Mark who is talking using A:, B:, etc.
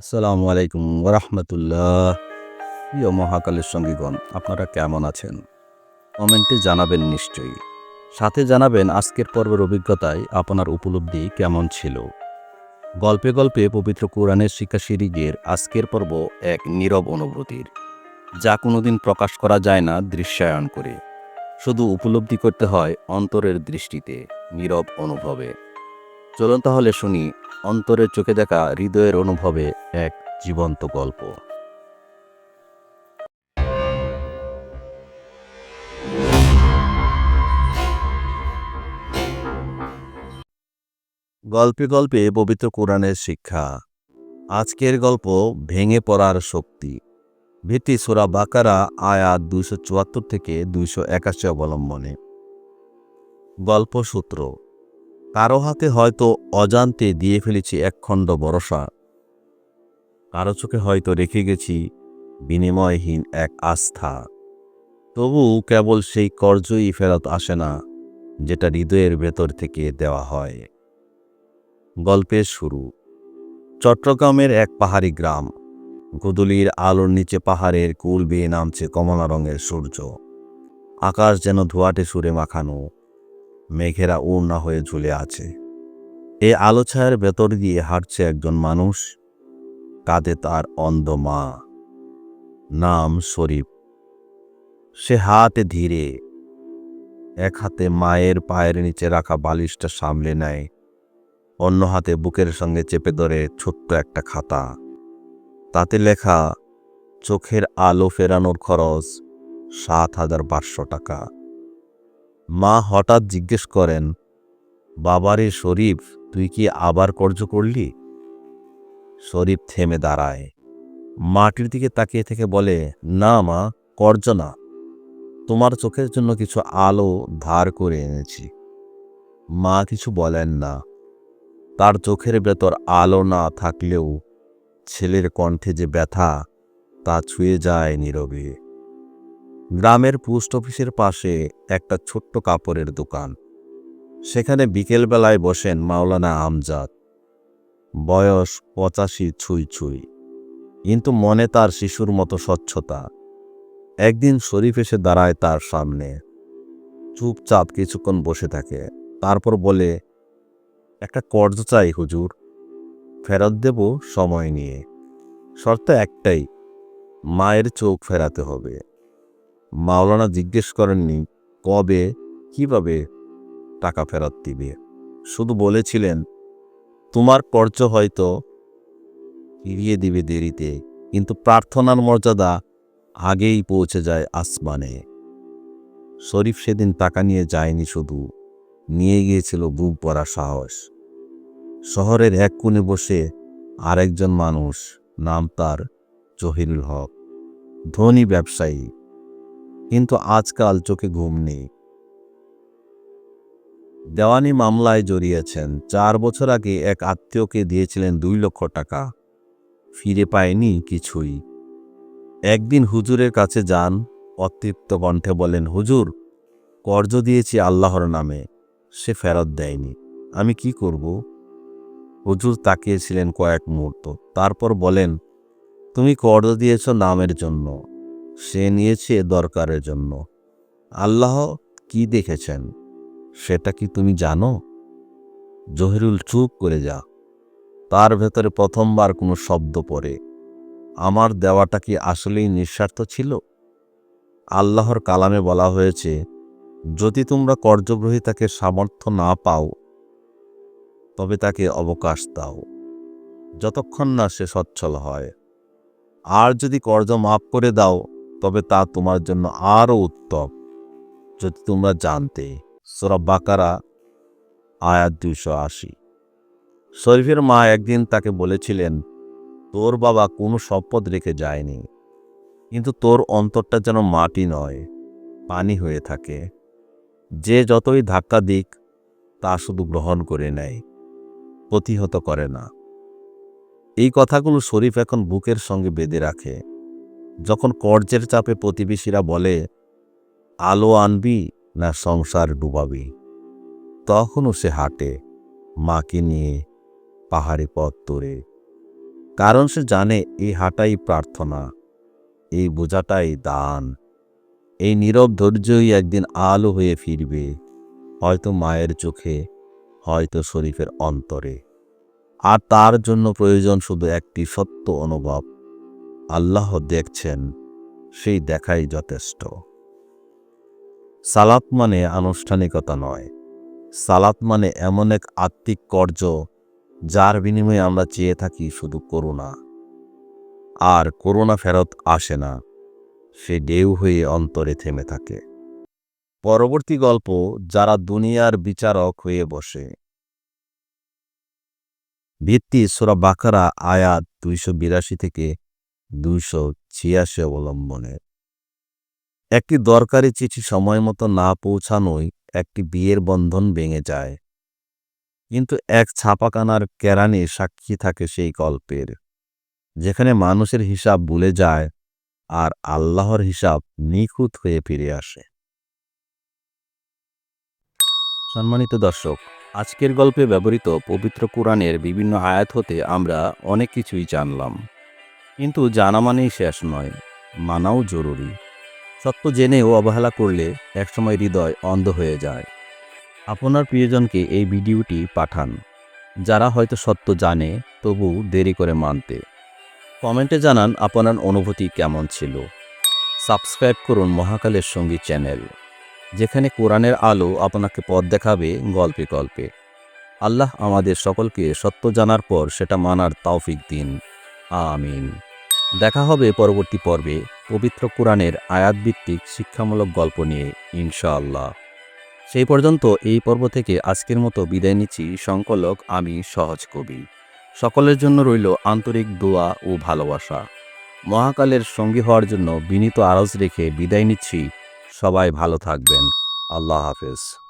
A: আসসালামু আলাইকুম ওরহমতুল্লাহ। প্রিয় মহাকালের সঙ্গীগণ, আপনারা কেমন আছেন? কমেন্টে জানাবেন নিশ্চয়ই। সাথে জানাবেন আজকের পর্বের অভিজ্ঞতায় আপনার উপলব্ধি কেমন ছিল। গল্পে গল্পে পবিত্র কোরআনের শিক্ষা সিরিজের আজকের পর্ব এক নীরব অনুভূতির, যা কোনোদিন প্রকাশ করা যায় না দৃশ্যায়ন করে। শুধু উপলব্ধি করতে হয় অন্তরের দৃষ্টিতে নীরব অনুভবে। চলুন তাহলে শুনি অন্তরের চোখে দেখা হৃদয়ের অনুভবে এক জীবন্ত গল্প। গল্পে গল্পে পবিত্র কোরআনের শিক্ষা। আজকের গল্প ভেঙে পড়ার শক্তি। ভিত্তি সোরা বাকারা আয়াত দুইশো চুয়াত্তর থেকে দুইশো একাশি অবলম্বনে। গল্প সূত্র কারও হাতে হয়তো অজান্তে দিয়ে ফেলেছি একখণ্ড বরসা কারও চোখে হয়তো রেখে গেছি বিনিময়হীন এক আস্থা। তবু কেবল সেই কর্জই ফেরত আসে না, যেটা হৃদয়ের ভেতর থেকে দেওয়া হয়। গল্পের শুরু। চট্টগ্রামের এক পাহাড়ি গ্রাম। গুদুলির আলোর নিচে পাহাড়ের কুল বেয়ে নামছে কমলা রঙের সূর্য। আকাশ যেন ধোয়াটে সুরে মাখানো। মেঘেরা উড়না হয়ে ঝুলে আছে। এ আলো ছায়ার ভেতর দিয়ে হাঁটছে একজন মানুষ। কাঁধে তার অন্ধ মা। নাম শরীফ। সে হাতে ধীরে এক হাতে মায়ের পায়ের নিচে রাখা বালিশটা সামলে নেয়। অন্য হাতে বুকের সঙ্গে চেপে ধরে ছোট্ট একটা খাতা। তাতে লেখা, চোখের আলো ফেরানোর খরচ সাত হাজার পাঁচশো টাকা। মা হঠাৎ জিজ্ঞেস করেন, বাবারে শরীফ, তুই কি আবার কর্য করলি? শরীফ থেমে দাঁড়ায়। মাটির দিকে তাকিয়ে থেকে বলে, না মা, কর্য না। তোমার চোখের জন্য কিছু আলো ধার করে এনেছি। মা কিছু বলেন না। তার চোখের ভেতর আলো না থাকলেও ছেলের কণ্ঠে যে ব্যথা, তা ছুঁয়ে যায় নীরবে। গ্রামের পোস্ট অফিসের পাশে একটা ছোট্ট কাপড়ের দোকান। সেখানে বিকেলবেলায় বসেন মাওলানা আমজাদ। বয়স পঁচাশি ছুঁই ছুঁই। কিন্তু মনে তার শিশুর মতো স্বচ্ছতা। একদিন শরীফ এসে দাঁড়ায় তার সামনে। চুপচাপ কিছুক্ষণ বসে থাকে। তারপর বলে, একটা কর্জ চাই হুজুর। ফেরত দেব সময় নিয়ে। শর্ত একটাই, মায়ের চোখ ফেরাতে হবে। মাওলানা জিজ্ঞেস করেননি, কবে, কীভাবে টাকা ফেরত দিবে? শুধু বলেছিলেন, তোমার কর্জ হয়তো ফিরিয়ে দিবে দেরিতে, কিন্তু প্রার্থনার মর্যাদা আগেই পৌঁছে যায় আসমানে। শরীফ সেদিন টাকা নিয়ে যায়নি শুধু, নিয়ে গিয়েছিল বুক পরা সাহস। শহরের এক কোণে বসে আরেকজন মানুষ, নাম তার জহিরুল হক, ধনী ব্যবসায়ী। কিন্তু আজকাল চোখে ঘুম নেই। দেওয়ানি মামলায় জড়িয়েছেন। চার বছর আগে এক আত্মীয়কে দিয়েছিলেন দুই লক্ষ টাকা। ফিরে পায়নি কিছুই। একদিন হুজুরের কাছে যান, অতৃপ্ত কণ্ঠে বলেন, হুজুর, কর্জ দিয়েছি আল্লাহর নামে। সে ফেরত দেয়নি। আমি কি করব? হুজুর তাকিয়েছিলেন কয়েক মুহূর্ত। তারপর বলেন, তুমি কর্জ দিয়েছ নামের জন্য। সে নিয়েছে দরকারের জন্য। আল্লাহ কি দেখেছেন, সেটা কি তুমি জানো? জহিরুল চুপ করে যা। তার ভেতরে প্রথমবার কোনো শব্দ পড়ে। আমার দেওয়াটা কি আসলেই নিঃস্বার্থ ছিল? আল্লাহর কালামে বলা হয়েছে, যদি তোমরা কর্যগ্রহীতাকে সামর্থ্য না পাও, তবে তাকে অবকাশ দাও। যতক্ষণ না সে সচ্ছল হয়। আর যদি কর্জ মাফ করে দাও তবে তা তোমার জন্য আরও উত্তম। যদি তোমরা জানতে, সোরা বাকারা, আয়াত দুশো আশি। শরীফের মা একদিন তাকে বলেছিলেন, তোর বাবা কোনো সম্পদ রেখে যায়নি, কিন্তু তোর অন্তরটা যেন মাটি নয়, পানি হয়ে থাকে। যে যতই ধাক্কা দিক, তা শুধু গ্রহণ করে নেয়, প্রতিহত করে না। এই কথাগুলো শরীফ এখন বুকের সঙ্গে বেঁধে রাখে। যখন কর্জের চাপে প্রতিবেশীরা বলে, আলো আনবি না সংসার ডুবাবি? তখনও সে হাঁটে, মাকে নিয়ে পাহাড়ি পথ তোরে। কারণ সে জানে এই হাঁটাই প্রার্থনা, এই বোঝাটাই দান। এই নীরব ধৈর্যই একদিন আলো হয়ে ফিরবে, হয়তো মায়ের চোখে, হয়তো শরীফের অন্তরে। আর তার জন্য প্রয়োজন শুধু একটি সত্য অনুভব। আল্লাহ দেখছেন, সেই দেখাই যথেষ্ট। সালাত মানে আনুষ্ঠানিকতা নয়। সালাত মানে এমন এক আত্মিক কর্য, যার বিনিময়ে আমরা চেয়ে থাকি শুধু করুণা। আর করুণা ফেরত আসে না, সে ঢেউ হয়ে অন্তরে থেমে থাকে। পরবর্তী গল্প, যারা দুনিয়ার বিচারক হয়ে বসে। ভিত্তি সোরা বাকারা, আয়াত দুইশো বিরাশি থেকে দুইশো ছিয়াশি অবলম্বনে একটি দরকারি চিঠি সময় মতো না পৌঁছানোই একটি বিয়ের বন্ধন ভেঙে যায়। কিন্তু এক ছাপাকানার কেরানি সাক্ষী থাকে সেই গল্পের, যেখানে মানুষের হিসাব ভুলে যায় আর আল্লাহর হিসাব নিখুঁত হয়ে ফিরে আসে। সম্মানিত দর্শক, আজকের গল্পে ব্যবহৃত পবিত্র কোরআনের বিভিন্ন আয়াত হতে আমরা অনেক কিছুই জানলাম। কিন্তু জানা মানেই শেষ নয়, মানাও জরুরি। সত্য জেনেও অবহেলা করলে একসময় হৃদয় অন্ধ হয়ে যায়। আপনার প্রিয়জনকে এই ভিডিওটি পাঠান, যারা হয়তো সত্য জানে, তবু দেরি করে মানতে। কমেন্টে জানান আপনার অনুভূতি কেমন ছিল। সাবস্ক্রাইব করুন মহাকালের সঙ্গী চ্যানেল, যেখানে কোরআনের আলো আপনাকে পথ দেখাবে গল্পে গল্পে। আল্লাহ আমাদের সকলকে সত্য জানার পর সেটা মানার তৌফিক দিন। আমিন। দেখা হবে পরবর্তী পর্বে পবিত্র কোরআনের আয়াতভিত্তিক শিক্ষামূলক গল্প নিয়ে, ইনশাআল্লাহ। সেই পর্যন্ত এই পর্ব থেকে আজকের মতো বিদায় নিচ্ছি। সংকলক আমি সহজ কবি। সকলের জন্য রইল আন্তরিক দোয়া ও ভালোবাসা। মহাকালের সঙ্গী হওয়ার জন্য বিনীত আরজ রেখে বিদায় নিচ্ছি। সবাই ভালো থাকবেন। আল্লাহ হাফেজ।